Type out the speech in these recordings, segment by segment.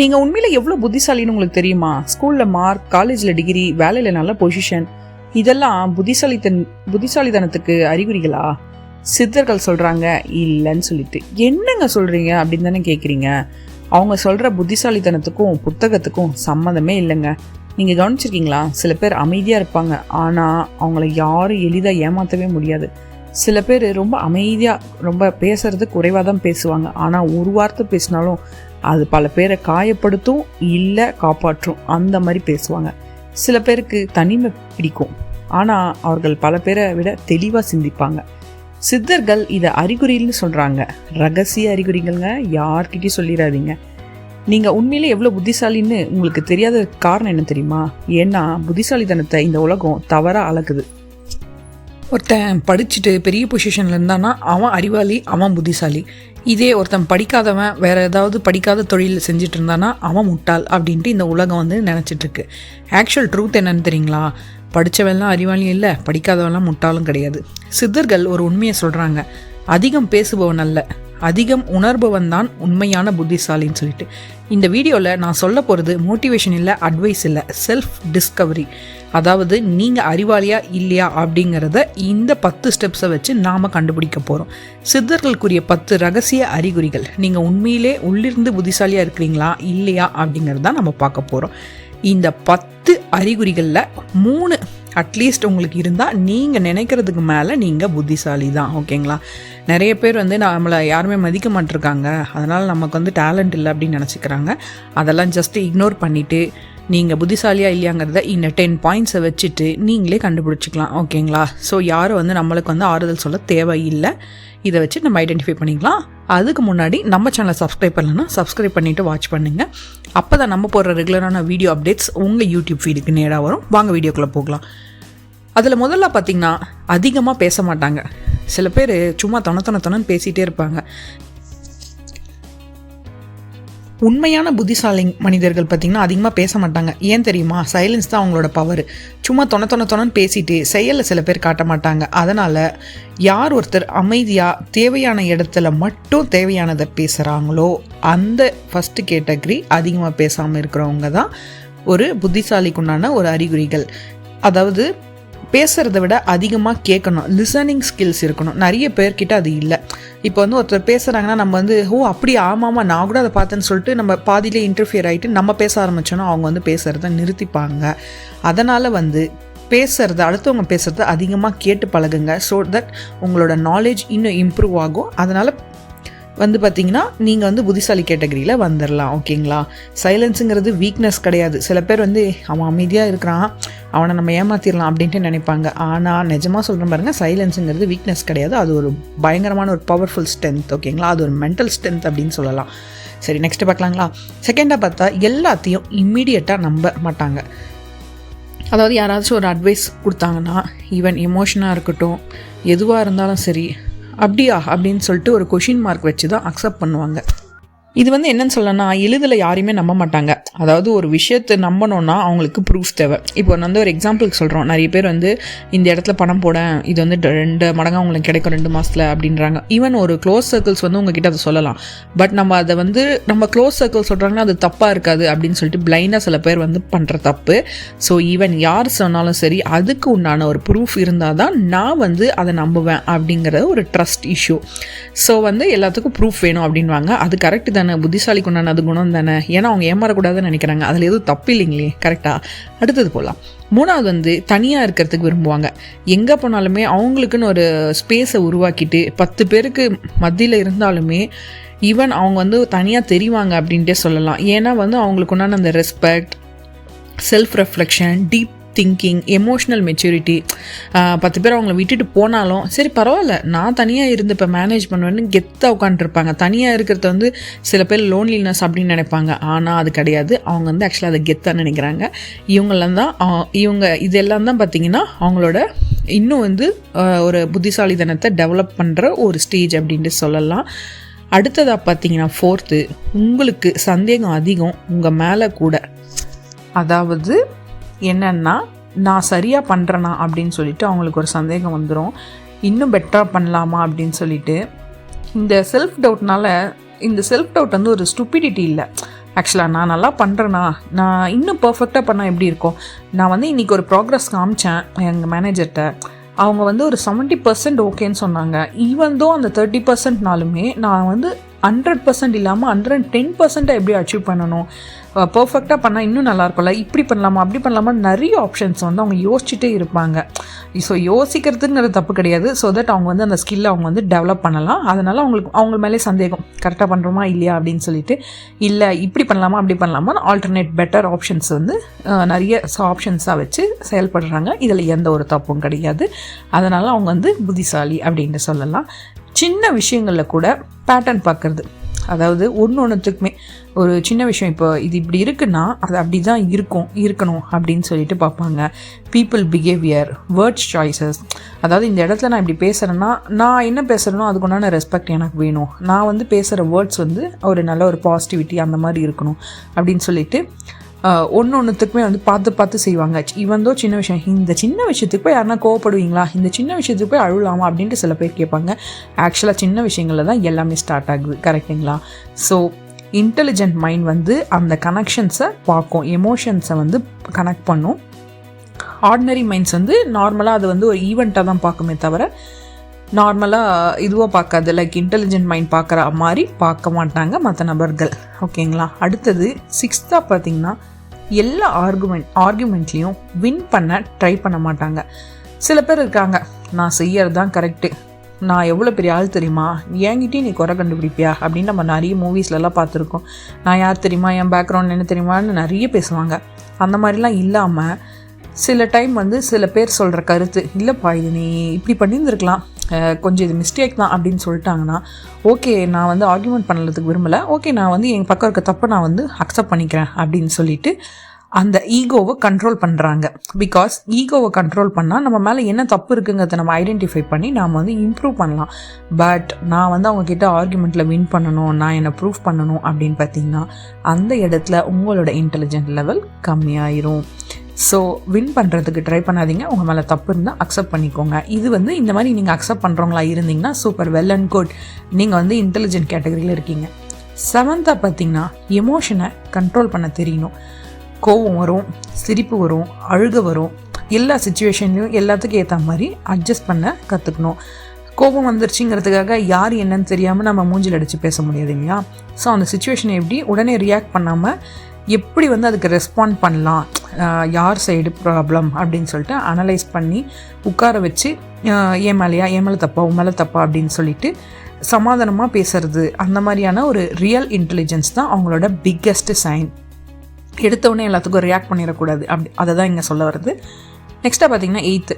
நீங்கள் உண்மையில் எவ்வளோ புத்திசாலின்னு உங்களுக்கு தெரியுமா? ஸ்கூலில் மார்க் காலேஜில் டிகிரி வேலையில் நல்ல பொசிஷன் இதெல்லாம் புத்திசாலித்தன் புத்திசாலித்தனத்துக்கு அறிகுறிகளா? சித்தர்கள் சொல்கிறாங்க இல்லைன்னு சொல்லிட்டு. என்னங்க சொல்கிறீங்க அப்படின்னு தானே கேட்குறீங்க அவங்க சொல்கிற புத்திசாலித்தனத்துக்கும் புத்தகத்துக்கும் சம்மந்தமே இல்லைங்க. நீங்கள் கவனிச்சிருக்கீங்களா? சில பேர் அமைதியாக இருப்பாங்க. ஆனால் அவங்கள யாரும் எளிதாக ஏமாற்றவே முடியாது. சில பேர் ரொம்ப அமைதியாக ரொம்ப பேசுறது குறைவாக தான் பேசுவாங்க. ஆனால் ஒரு வார்த்தை பேசினாலும் அது பல பேரை காயப்படுத்தும் இல்லை காப்பாற்றும். அந்த மாதிரி பேசுவாங்க. சில பேருக்கு தனிமை பிடிக்கும். ஆனால் அவர்கள் பல பேரை விட தெளிவாக சிந்திப்பாங்க. சித்தர்கள் இதை அறிகுறின்னு சொல்கிறாங்க ரகசிய அறிகுறிகள்ங்க யார்கிட்டையும் சொல்லிடாதீங்க. நீங்கள் உண்மையிலே எவ்வளோ புத்திசாலின்னு உங்களுக்கு தெரியாத காரணம் என்ன தெரியுமா? ஏன்னா புத்திசாலித்தனத்தை இந்த உலகம் தவறாக அளக்குது ஒருத்தன் படிச்சுட்டு பெரிய பொசிஷனில் இருந்தான்னா அவன் அறிவாளி அவன் புத்திசாலி. இதே ஒருத்தன் படிக்காதவன் வேற ஏதாவது படிக்காத தொழில் செஞ்சுட்டு இருந்தானா அவன் முட்டாள் அப்படின்ட்டு இந்த உலகம் வந்து நினச்சிட்ருக்கு. ஆக்சுவல் ட்ரூத் என்னன்னு தெரியுங்களா? படித்தவெல்லாம் அறிவாளியும் இல்லை படிக்காதவன்லாம் முட்டாளும் கிடையாது. சித்தர்கள் ஒரு உண்மையை சொல்கிறாங்க அதிகம் பேசுபவன் அல்ல அதிகம் உணர்பவன் தான் உண்மையான புத்திசாலின்னு சொல்லிட்டு. இந்த வீடியோவில் நான் சொல்ல போகிறது மோட்டிவேஷன் இல்லை அட்வைஸ் இல்லை செல்ஃப் டிஸ்கவரி அதாவது நீங்கள் அறிவாளியா இல்லையா அப்படிங்கிறத இந்த பத்து ஸ்டெப்ஸை வச்சு நாம் கண்டுபிடிக்க போகிறோம் சித்தர்களுக்குரிய பத்து ரகசிய அறிகுறிகள். நீங்கள் உண்மையிலே உள்ளிருந்து புத்திசாலியாக இருக்கிறீங்களா இல்லையா அப்படிங்கிறது தான் நம்ம பார்க்க போகிறோம் இந்த பத்து அறிகுறிகளில் மூணு அட்லீஸ்ட் உங்களுக்கு இருந்தால் நீங்கள் நினைக்கிறதுக்கு மேலே நீங்கள் புத்திசாலி தான் ஓகேங்களா நிறைய பேர் வந்து நம்மளை யாருமே மதிக்க மாட்டிருக்காங்க. அதனால் நமக்கு வந்து டேலண்ட் இல்லை அப்படின்னு நினச்சிக்கிறாங்க. அதெல்லாம் ஜஸ்ட்டு இக்னோர் பண்ணிவிட்டு நீங்கள் புத்திசாலியாக இல்லையாங்கிறத இந்த டென் பாயிண்ட்ஸை வச்சுட்டு நீங்களே கண்டுபிடிச்சிக்கலாம் ஓகேங்களா? ஸோ யாரும் வந்து நம்மளுக்கு வந்து ஆறுதல் சொல்ல தேவையில்லை. இதை வச்சு நம்ம ஐடென்டிஃபை பண்ணிக்கலாம். அதுக்கு முன்னாடி நம்ம சேனலை சப்ஸ்கிரைப் பண்ணலன்னா சப்ஸ்கிரைப் பண்ணிவிட்டு வாட்ச் பண்ணுங்கள் அப்போ தான் நம்ம போடுற ரெகுலரான வீடியோ அப்டேட்ஸ் உங்கள் யூடியூப் ஃபீடுக்கு நேராக வரும். வாங்க வீடியோக்குள்ளே போகலாம். அதில் முதல்ல பார்த்திங்கன்னா அதிகமாக பேச மாட்டாங்க. சில பேர் சும்மா தொண தொண தொணன்னு பேசிகிட்டே இருப்பாங்க. உண்மையான புத்திசாலி மனிதர்கள் பார்த்திங்கன்னா அதிகமாக பேச மாட்டாங்க. ஏன் தெரியுமா? சைலன்ஸ் தான் அவங்களோட பவர் சும்மா தொண தொண தொணன்னு பேசிட்டு செயலில் சில பேர் காட்ட மாட்டாங்க. அதனால் யார் ஒருத்தர் அமைதியாக தேவையான இடத்துல மட்டும் தேவையானதை பேசுகிறாங்களோ அந்த ஃபஸ்ட்டு கேட்டகரி அதிகமாக பேசாமல் இருக்கிறவங்க தான் ஒரு புத்திசாலிக்குண்டான ஒரு அறிகுறிகள். அதாவது பேசுகிறத விட அதிகமாக கேட்கணும். லிசனிங் ஸ்கில்ஸ் இருக்கணும். நிறைய பேர்கிட்ட அது இல்லை. இப்போ வந்து ஒருத்தர் பேசுகிறாங்கன்னா நம்ம வந்து ஓ அப்படி ஆமாம்மா நான் கூட அதை பார்த்தேன்னு சொல்லிட்டு நம்ம பாதியிலே இன்டர்ஃபியர் ஆகிட்டு நம்ம பேச ஆரம்பித்தோன்னா அவங்க வந்து பேசுகிறத நிறுத்திப்பாங்க. அதனால் வந்து பேசுகிறத அடுத்தவங்க பேசுகிறத அதிகமாக கேட்டு பழகுங்க ஸோ தட் உங்களோட நாலேஜ் இன்னும் இம்ப்ரூவ் ஆகும். அதனால் வந்து பார்த்தீங்கன்னா நீங்கள் வந்து புத்திசாலி கேட்டகரியில் வந்துடலாம் ஓகேங்களா? சைலன்ஸுங்கிறது வீக்னஸ் கிடையாது. சில பேர் வந்து அவன் அமைதியாக இருக்கிறான் அவனை நம்ம ஏமாத்திடலாம் அப்படின்ட்டு நினைப்பாங்க. ஆனால் நிஜமாக சொல்கிறேன் பாருங்கள் சைலன்ஸுங்கிறது வீக்னஸ் கிடையாது. அது ஒரு பயங்கரமான ஒரு பவர்ஃபுல் ஸ்ட்ரென்த் ஓகேங்களா? அது ஒரு மென்டல் ஸ்ட்ரென்த் அப்படின்னு சொல்லலாம். சரி நெக்ஸ்ட்டு பார்க்கலாங்களா? செகண்டாக பார்த்தா எல்லாத்தையும் இம்மீடியட்டாக நம்ப மாட்டாங்க. அதாவது யாராச்சும் ஒரு அட்வைஸ் கொடுத்தாங்கன்னா ஈவன் எமோஷனாக இருக்கட்டும் எதுவாக இருந்தாலும் சரி அப்படியா அப்படின்னு சொல்லிட்டு ஒரு கொஷின் மார்க் வச்சு தான் அக்செப்ட் பண்ணுவாங்க. இது வந்து என்னன்னு சொல்லணும்னா எளிதில் யாரையுமே நம்ப மாட்டாங்க. அதாவது ஒரு விஷயத்தை நம்பணும்னா அவங்களுக்கு ப்ரூஃப் தேவை. இப்போ வந்து ஒரு எக்ஸாம்பிளுக்கு சொல்கிறோம் நிறைய பேர் வந்து இந்த இடத்துல பணம் போட இது வந்து ரெண்டு மடங்கு அவங்களுக்கு கிடைக்கும் ரெண்டு மாதத்தில் அப்படின்றாங்க. ஈவன் ஒரு க்ளோஸ் சர்க்கிள்ஸ் வந்து உங்ககிட்ட அதை சொல்லலாம். பட் நம்ம அதை வந்து நம்ம க்ளோஸ் சர்க்கிள் சொல்கிறாங்கன்னா அது தப்பாக இருக்காது அப்படின்னு சொல்லிட்டு பிளைண்டாக சில பேர் வந்து பண்ணுற தப்பு. ஸோ ஈவன் யார் சொன்னாலும் சரி அதுக்கு உண்டான ஒரு ப்ரூஃப் இருந்தால் தான் நான் வந்து அதை நம்புவேன் அப்படிங்கிற ஒரு ட்ரஸ்ட் இஷ்யூ ஸோ வந்து எல்லாத்துக்கும் ப்ரூஃப் வேணும் அப்படின்வாங்க. அது கரெக்ட் தானே. புத்திசாலிக்கு உண்டான அது குணம் தானே. ஏன்னா அவங்க ஏமாறக்கூடாது நினைக்கிறாங்க. அதில் எதுவும் தப்பு இல்லைங்களே. கரெக்டாக அடுத்தது போகலாம் மூணாவது வந்து தனியாக இருக்கிறதுக்கு விரும்புவாங்க. எங்கே போனாலுமே அவங்களுக்குன்னு ஒரு ஸ்பேஸை உருவாக்கிட்டு பத்து பேருக்கு மத்தியில் இருந்தாலுமே ஈவன் அவங்க வந்து தனியாக தெரிவாங்க அப்படின்ட்டே சொல்லலாம். ஏன்னா வந்து அவங்களுக்கு உண்டான அந்த respect self reflection deep thinking emotional maturity பத்து பேர் அவங்கள விட்டுட்டு போனாலும் சரி பரவாயில்ல நான் தனியாக இருந்து இப்போ மேனேஜ் பண்ணுவேன்னு கெத்தாக உட்காந்துருப்பாங்க தனியாக இருக்கிறத வந்து சில பேர் லோன்லினஸ் அப்படின்னு நினைப்பாங்க. ஆனால் அது கிடையாது. அவங்க வந்து ஆக்சுவலாக அதை கெத்தாக நினைக்கிறாங்க. இவங்கெல்லாம் தான் இவங்க இதெல்லாம் தான் பார்த்திங்கன்னா அவங்களோட இன்னும் வந்து ஒரு புத்திசாலித்தனத்தை டெவலப் பண்ணுற ஒரு ஸ்டேஜ் அப்படின்ட்டு சொல்லலாம். அடுத்ததாக பார்த்தீங்கன்னா ஃபோர்த்து உங்களுக்கு சந்தேகம் அதிகம் உங்கள் மேலே கூட. அதாவது என்னென்னா நான் சரியாக பண்ணுறேனா அப்படின்னு சொல்லிட்டு அவங்களுக்கு ஒரு சந்தேகம் வந்துடும் இன்னும் பெட்டராக பண்ணலாமா அப்படின்னு சொல்லிட்டு. இந்த செல்ஃப் டவுட்னால இந்த செல்ஃப் டவுட் வந்து ஒரு ஸ்டூபிடிட்டி இல்லை. ஆக்சுவலாக நான் நல்லா பண்ணுறேன்னா நான் இன்னும் பர்ஃபெக்டாக பண்ணால் எப்படி இருக்கும்? நான் வந்து இன்றைக்கி ஒரு ப்ராக்ரஸ் காமிச்சேன் எங்கள் மேனேஜர்கிட்ட அவங்க வந்து ஒரு செவன்ட்டி பர்சன்ட் ஓகேன்னு சொன்னாங்க. ஈவன் தோ அந்த தேர்ட்டி பர்சன்ட்னாலுமே நான் வந்து ஹண்ட்ரட் பர்சன்ட் இல்லாமல் ஹண்ட்ரட் டென் பர்சன்ட்டை எப்படி அச்சீவ் பண்ணணும்? பர்ஃபெக்டாக பண்ணால் இன்னும் நல்லா இருக்கும்ல? இப்படி பண்ணலாமா? அப்படி பண்ணலாமா நிறைய ஆப்ஷன்ஸ் வந்து அவங்க யோசிச்சுட்டே இருப்பாங்க. ஸோ யோசிக்கிறதுங்கிறது தப்பு கிடையாது. ஸோ தட் அவங்க வந்து அந்த ஸ்கில்லை அவங்க வந்து டெவலப் பண்ணலாம். அதனால் அவங்களுக்கு அவங்க மேலே சந்தேகம். கரெக்டாக பண்ணுறோமா இல்லையா? அப்படின்னு சொல்லிட்டு இல்லை இப்படி பண்ணலாமா? அப்படி பண்ணலாமா ஆல்டர்னேட் பெட்டர் ஆப்ஷன்ஸ் வந்து நிறைய ஆப்ஷன்ஸாக வச்சு செயல்படுறாங்க. இதில் எந்த ஒரு தப்பும் கிடையாது. அதனால் அவங்க வந்து புத்திசாலி அப்படின்ட்டு சொல்லலாம். சின்ன விஷயங்களில் கூட பேட்டர்ன் பார்க்குறது. அதாவது ஒன்று ஒன்றுத்துக்குமே ஒரு சின்ன விஷயம் இப்போ இது இப்படி இருக்குன்னா அது அப்படி தான் இருக்கும் இருக்கணும் அப்படின்னு சொல்லிட்டு பார்ப்பாங்க. பீப்புள் பிஹேவியர் வேர்ட்ஸ் சாய்ஸஸ் அதாவது இந்த இடத்துல நான் இப்படி பேசுகிறேன்னா நான் என்ன பேசுகிறேனோ அதுக்குண்டான ரெஸ்பெக்ட் எனக்கு வேணும். நான் வந்து பேசுகிற வேர்ட்ஸ் வந்து ஒரு நல்ல ஒரு பாசிட்டிவிட்டி அந்த மாதிரி இருக்கணும் அப்படின்னு சொல்லிட்டு ஒன்று ஒன்றுத்துக்குமே வந்து பார்த்து பார்த்து செய்வாங்க. இவந்தோ சின்ன விஷயம் இந்த சின்ன விஷயத்துக்கு போய் யாருனா கோவப்படுவீங்களா? இந்த சின்ன விஷயத்துக்கு போய் அழுலாமா அப்படின்ட்டு சில பேர் கேட்பாங்க. ஆக்சுவலாக சின்ன விஷயங்களில் தான் எல்லாமே ஸ்டார்ட் ஆகுது. கரெக்டுங்களா ஸோ இன்டெலிஜென்ட் மைண்ட் வந்து அந்த கனெக்ஷன்ஸை பார்க்கும். எமோஷன்ஸை வந்து கனெக்ட் பண்ணும். ஆர்டினரி மைண்ட்ஸ் வந்து நார்மலாக அது வந்து ஒரு ஈவெண்ட்டாக தான் பார்க்குமே தவிர நார்மலாக இதுவாக பார்க்காது. லைக் இன்டெலிஜென்ட் மைண்ட் பார்க்குற மாதிரி பார்க்க மாட்டாங்க மற்ற நபர்கள். ஓகேங்களா அடுத்தது சிக்ஸ்த்தாக பார்த்தீங்கன்னா எல்லா ஆர்குமெண்ட் ஆர்குமெண்ட்லேயும் வின் பண்ண ட்ரை பண்ண மாட்டாங்க. சில பேர் இருக்காங்க நான் செய்யறது தான் கரெக்டு நான் எவ்வளோ பெரிய ஆள் தெரியுமா? என்கிட்டயும் நீ குறை கண்டுபிடிப்பியா? அப்படின்னு நம்ம நிறைய மூவிஸ்லலாம் பார்த்துருக்கோம். நான் யார் தெரியுமா? என் பேக்ரவுண்ட் என்ன தெரியுமான்னு நிறைய பேசுவாங்க. அந்த மாதிரிலாம் இல்லாமல் சில டைம் வந்து சில பேர் சொல்கிற கருத்து இல்லைப்பா இது நீ இப்படி பண்ணியிருந்துருக்கலாம். கொஞ்சம் இது மிஸ்டேக் தான் அப்படின்னு சொல்லிட்டாங்கன்னா ஓகே நான் வந்து ஆர்கியூமெண்ட் பண்ணுறதுக்கு விரும்பலை. ஓகே நான் வந்து எங்கள் பக்கம் இருக்க தப்பை நான் வந்து அக்செப்ட் பண்ணிக்கிறேன் அப்படின்னு சொல்லிட்டு அந்த ஈகோவை கண்ட்ரோல் பண்ணுறாங்க பிகாஸ் ஈகோவை கண்ட்ரோல் பண்ணால் நம்ம மேலே என்ன தப்பு இருக்குங்கிறத நம்ம ஐடென்டிஃபை பண்ணி நாம் வந்து இம்ப்ரூவ் பண்ணலாம். பட் நான் வந்து அவங்கக்கிட்ட ஆர்குமெண்ட்டில் வின் பண்ணணும் நான் என்னை ப்ரூவ் பண்ணணும் அப்படின்னு பார்த்தீங்கன்னா அந்த இடத்துல உங்களோட இன்டெலிஜென்ட் லெவல் கம்மியாயிரும். ஸோ வின் பண்ணுறதுக்கு ட்ரை பண்ணாதீங்க. உங்கள் மேலே தப்பு இருந்தால் அக்செப்ட் பண்ணிக்கோங்க. இது வந்து இந்த மாதிரி நீங்கள் அக்செப்ட் பண்ணுறவங்களா இருந்தீங்கன்னா சூப்பர் வெல் அண்ட் குட் நீங்கள் வந்து இன்டெலிஜென்ட் கேட்டகரியில் இருக்கீங்க. செவன்த்தாக பார்த்தீங்கன்னா எமோஷனை கண்ட்ரோல் பண்ண தெரியணும். கோவம் வரும் சிரிப்பு வரும் அழுக வரும். எல்லா சுச்சுவேஷன்லையும் எல்லாத்துக்கும் ஏற்ற மாதிரி அட்ஜஸ்ட் பண்ண கற்றுக்கணும் கோபம் வந்துருச்சுங்கிறதுக்காக யார் என்னன்னு தெரியாமல் நம்ம மூஞ்சில் அடித்து பேச முடியாது இல்லையா? ஸோ அந்த சுச்சுவேஷனை எப்படி உடனே ரியாக்ட் பண்ணாமல் எப்படி வந்து அதுக்கு ரெஸ்பாண்ட் பண்ணலாம்? யார் சைடு ப்ராப்ளம் அப்படின்னு சொல்லிட்டு அனலைஸ் பண்ணி உட்கார வச்சு ஏன் மேலேயா ஏன் மேலே தப்பா உன் மேலே தப்பா அப்படின்னு சொல்லிட்டு சமாதானமாக பேசுறது. அந்த மாதிரியான ஒரு ரியல் இன்டெலிஜென்ஸ் தான் அவங்களோட பிக்கெஸ்ட் சைன் எடுத்தவுடனே எல்லாத்துக்கும் ரியாக்ட் பண்ணிடக்கூடாது. அப்படி அதை தான் இங்கே சொல்ல வருது நெக்ஸ்ட்டாக பார்த்தீங்கன்னா எயித்து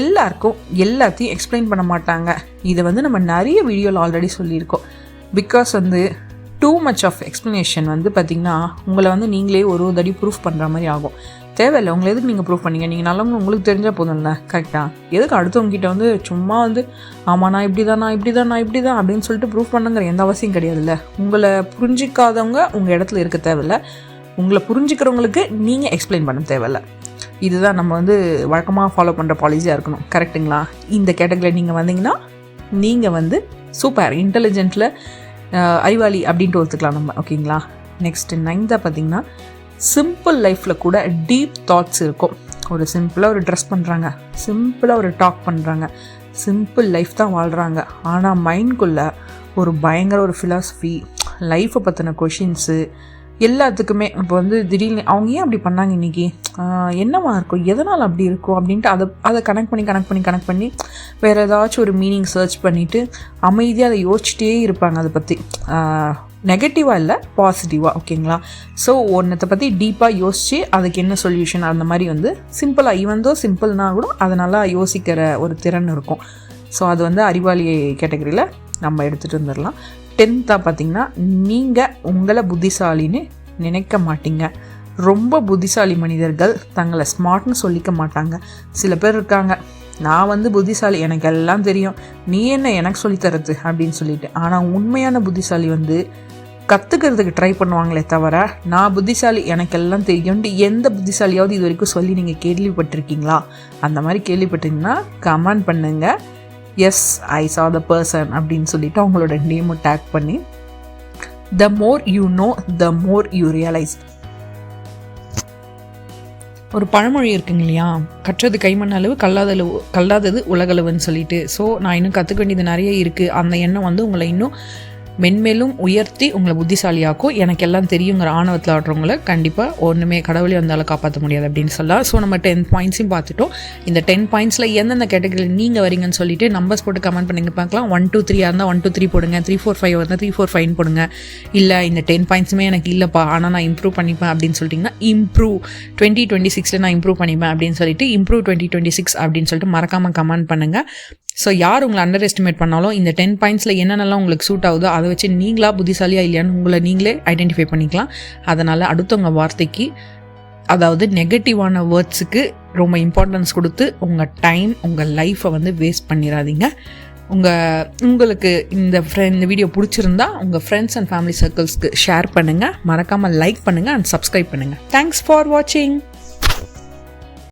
எல்லாருக்கும் எல்லாத்தையும் எக்ஸ்பிளைன் பண்ண மாட்டாங்க. இதை வந்து நம்ம நிறைய வீடியோவில் ஆல்ரெடி சொல்லியிருக்கோம். பிகாஸ் வந்து டூ மச் ஆஃப் எக்ஸ்ப்ளனேஷன் வந்து பார்த்திங்கன்னா உங்களை வந்து நீங்களே ஒரு தடி ப்ரூஃப் பண்ணுற மாதிரி ஆகும். தேவையில்லை உங்களை எதுக்கு நீங்கள் ப்ரூஃப் பண்ணீங்க? நீங்கள் நல்லவங்க உங்களுக்கு தெரிஞ்சால் போதும்ல கரெக்டாக எதுக்கு அடுத்தவங்ககிட்ட வந்து சும்மா வந்து ஆமாம் நான் இப்படி தான் நான் இப்படி தான் நான் இப்படி தான் அப்படின்னு சொல்லிட்டு ப்ரூஃப் பண்ணுங்கிற எந்த அவசியம் கிடையாதுல்ல. உங்களை புரிஞ்சிக்காதவங்க உங்கள் இடத்துல இருக்க தேவையில்ல. உங்களை புரிஞ்சுக்கிறவங்களுக்கு நீங்கள் எக்ஸ்பிளைன் பண்ண தேவையில்ல. இதுதான் நம்ம வந்து வழக்கமாக ஃபாலோ பண்ணுற பாலிசியாக இருக்கணும். கரெக்டுங்களா இந்த கேட்டகரியில் நீங்கள் வந்தீங்கன்னா நீங்கள் வந்து சூப்பர் இன்டெலிஜென்ட்டில் அறிவாளி அப்படின்ட்டு ஒத்துக்கலாம் நம்ம ஓகேங்களா? நெக்ஸ்ட்டு நைன்த்தாக பார்த்தீங்கன்னா சிம்பிள் லைஃப்பில் கூட டீப் தாட்ஸ் இருக்கும். ஒரு சிம்பிளாக ஒரு ட்ரெஸ் பண்ணுறாங்க சிம்பிளாக ஒரு டாக் பண்ணுறாங்க சிம்பிள் லைஃப் தான் வாழ்கிறாங்க ஆனால் மைண்ட்குள்ளே ஒரு பயங்கர ஒரு ஃபிலாசபி லைஃப்பை பற்றின கொஷின்ஸு எல்லாத்துக்குமே இப்போ வந்து திடீர்னு அவங்க ஏன் அப்படி பண்ணாங்க இன்றைக்கி என்னவா இருக்கும்? எதனால் அப்படி இருக்கும்? அப்படின்ட்டு அதை அதை கனெக்ட் பண்ணி கனெக்ட் பண்ணி கனெக்ட் பண்ணி வேறு ஏதாச்சும் ஒரு மீனிங் சர்ச் பண்ணிவிட்டு அமைதியாக அதை யோசிச்சுட்டே இருப்பாங்க அதை பற்றி நெகட்டிவாக இல்லை பாசிட்டிவாக ஓகேங்களா? ஸோ ஒன்றத்தை பற்றி டீப்பாக யோசித்து அதுக்கு என்ன சொல்யூஷன் அந்த மாதிரி வந்து சிம்பிளாக ஈவன் தோ சிம்பிள்னா கூட அதை நல்லா யோசிக்கிற ஒரு திறன் இருக்கும். ஸோ அது வந்து அறிவாளி கேட்டகரியில் நம்ம எடுத்துகிட்டு வந்துடலாம் டென்த்தாக பார்த்தீங்கன்னா நீங்கள் உங்களை புத்திசாலின்னு நினைக்க மாட்டீங்க. ரொம்ப புத்திசாலி மனிதர்கள் தங்களை ஸ்மார்ட்னு சொல்லிக்க மாட்டாங்க. சில பேர் இருக்காங்க நான் வந்து புத்திசாலி எனக்கு எல்லாம் தெரியும். நீ என்ன எனக்கு சொல்லித்தரது அப்படின்னு சொல்லிட்டு. ஆனால் உண்மையான புத்திசாலி வந்து கற்றுக்கிறதுக்கு ட்ரை பண்ணுவாங்களே தவிர நான் புத்திசாலி எனக்கு எல்லாம் தெரியும்ட்டு எந்த புத்திசாலியாவது இது வரைக்கும் சொல்லி நீங்கள் கேள்விப்பட்டிருக்கீங்களா? அந்த மாதிரி கேள்விப்பட்டீங்கன்னா கமெண்ட் பண்ணுங்கள் எஸ் ஐ சா த பர்சன் அப்படின்னு சொல்லிட்டு அவங்களோட நேமும் டேக் பண்ணி the more you know the more you realise ஒரு பழமொழி இருக்குங்க இல்லையா? கற்றது கைமண் அளவு கல்லாதளவு கல்லாதது உலகளவுன்னு சொல்லிட்டு. ஸோ நான் இன்னும் கற்றுக்க வேண்டியது நிறைய இருக்குது அந்த எண்ணம் வந்து உங்களை இன்னும் மென்மேலும் உயர்த்தி உங்களை புத்திசாலியாக்கும். எனக்கு எல்லாம் தெரியுங்கிற ஆணவத்தில் ஆடுறவங்கள கண்டிப்பாக ஒன்றுமே கடவுளே வந்தாலும் காப்பாற்ற முடியாது அப்படின்னு சொல்லலாம். ஸோ நம்ம டென் பாயிண்ட்ஸையும் பார்த்துட்டோம். இந்த டென் பாயிண்ட்ஸில் எந்தெந்த கேட்டகரியில் நீங்கள் வரீங்கன்னு சொல்லிட்டு நம்பர்ஸ் போட்டு கமெண்ட் பண்ணிங்க. பார்க்கலாம். ஒன் டூ த்ரீயாக இருந்தால் ஒன் டூ த்ரீ போடுங்க. த்ரீ ஃபோர் ஃபைவ் இருந்தால் த்ரீ ஃபோர் ஃபைவ் போடுங்க. இல்லை இந்த டென் பாயிண்ட்ஸுமே எனக்கு இல்லைப்பா. ஆனால் நான் இம்ப்ரூவ் பண்ணிப்பேன் அப்படின்னு சொல்லிட்டிங்கன்னா இம்ப்ரூவ் டுவெண்ட்டி டுவெண்ட்டி சிக்ஸில் நான் இம்ப்ரூவ் பண்ணிப்பேன் அப்படின்னு சொல்லிட்டு இம்ப்ரூவ் டுவெண்ட்டி டுவெண்ட்டி சிக்ஸ் அப்படின்னு சொல்லிட்டு மறக்காமல் கமெண்ட் பண்ணுங்கள் ஸோ யார் உங்களை அண்டர் எஸ்டிமேட் பண்ணாலும் இந்த டென் பாயிண்ட்ஸில் என்னென்னலாம் உங்களுக்கு சூட் ஆகுதோ அதை வச்சு நீங்களா புத்திசாலியாக இல்லையான்னு உங்களை நீங்களே ஐடென்டிஃபை பண்ணிக்கலாம். அதனால் அடுத்தவங்க வார்த்தைக்கு அதாவது நெகட்டிவான வேர்ட்ஸுக்கு ரொம்ப இம்பார்ட்டன்ஸ் கொடுத்து உங்கள் டைம் உங்கள் லைஃப்பை வந்து வேஸ்ட் பண்ணிடாதீங்க உங்கள் உங்களுக்கு இந்த ஃப்ரெண்ட் இந்த வீடியோ பிடிச்சிருந்தா உங்கள் ஃப்ரெண்ட்ஸ் அண்ட் ஃபேமிலி சர்க்கிள்ஸ்க்கு ஷேர் பண்ணுங்கள் மறக்காமல் லைக் பண்ணுங்கள் அண்ட் சப்ஸ்கிரைப் பண்ணுங்கள் தேங்க்ஸ் ஃபார் வாட்சிங்